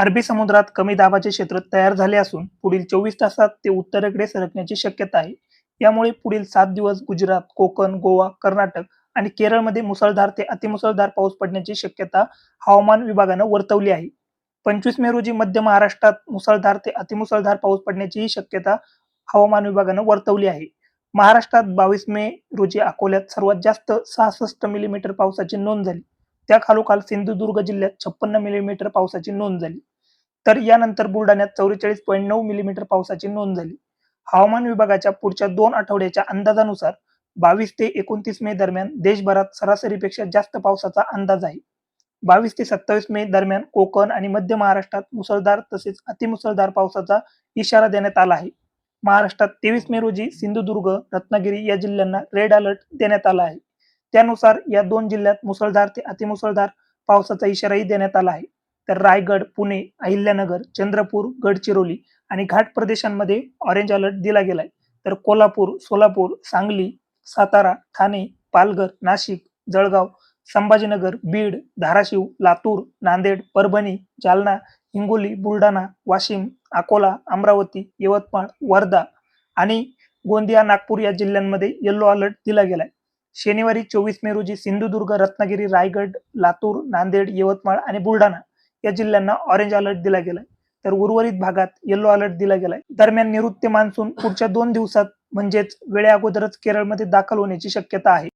अरबी समुद्रात कमी दाबाचे क्षेत्र तयार झाले असून पुढील चोवीस तासात ते उत्तरेकडे सरकण्याची शक्यता आहे. यामुळे पुढील सात दिवस गुजरात कोकण गोवा कर्नाटक आणि केरळमध्ये मुसळधार ते अतिमुसळधार पाऊस पडण्याची शक्यता हवामान विभागानं वर्तवली आहे. पंचवीस मे रोजी मध्य महाराष्ट्रात मुसळधार ते अतिमुसळधार पाऊस पडण्याचीही शक्यता हवामान विभागानं वर्तवली आहे. महाराष्ट्रात बावीस मे रोजी अकोल्यात सर्वात जास्त सहासष्ट मिलीमीटर पावसाची नोंद झाली. त्या खालोखाल सिंधुदुर्ग जिल्ह्यात छप्पन्न मिलीमीटर पावसाची नोंद झाली. तर यानंतर बुलढाण्यात चौवेचाळीस पॉईंट नऊ मिलीमीटर पावसाची नोंद झाली. हवामान विभागाच्या पुढच्या दोन आठवड्याच्या अंदाजानुसार बावीस ते एकोणतीस मे दरम्यान देशभरात सरासरीपेक्षा जास्त पावसाचा अंदाज आहे. बावीस ते सत्तावीस मे दरम्यान कोकण आणि मध्य महाराष्ट्रात मुसळधार तसेच अतिमुसळधार पावसाचा इशारा देण्यात आला आहे. महाराष्ट्रात तेवीस मे रोजी सिंधुदुर्ग रत्नागिरी या जिल्ह्यांना रेड अलर्ट देण्यात आला आहे. त्यानुसार या दोन जिल्ह्यात मुसळधार ते अतिमुसळधार पावसाचा इशाराही देण्यात आला आहे. तर रायगड पुणे अहिल्यानगर चंद्रपूर गडचिरोली आणि घाट प्रदेशांमध्ये ऑरेंज अलर्ट दिला गेलाय. तर कोल्हापूर सोलापूर सांगली सातारा ठाणे पालघर नाशिक जळगाव संभाजीनगर बीड धाराशिव लातूर नांदेड परभणी जालना हिंगोली बुलढाणा वाशिम अकोला अमरावती यवतमाळ वर्धा आणि गोंदिया नागपूर या जिल्ह्यांमध्ये येल्लो अलर्ट दिला गेलाय. शनिवारी चोवीस मे रोजी सिंधुदुर्ग रत्नागिरी रायगड लातूर नांदेड यवतमाळ आणि बुलढाणा या जिल्ह्यांना ऑरेंज अलर्ट दिला गेलाय. तर उर्वरित भागात येल्लो अलर्ट दिला गेलाय. दरम्यान निवृत्ती मान्सून पुढच्या दोन दिवसात म्हणजेच वेळे अगोदरच केरळमध्ये दाखल होण्याची शक्यता आहे.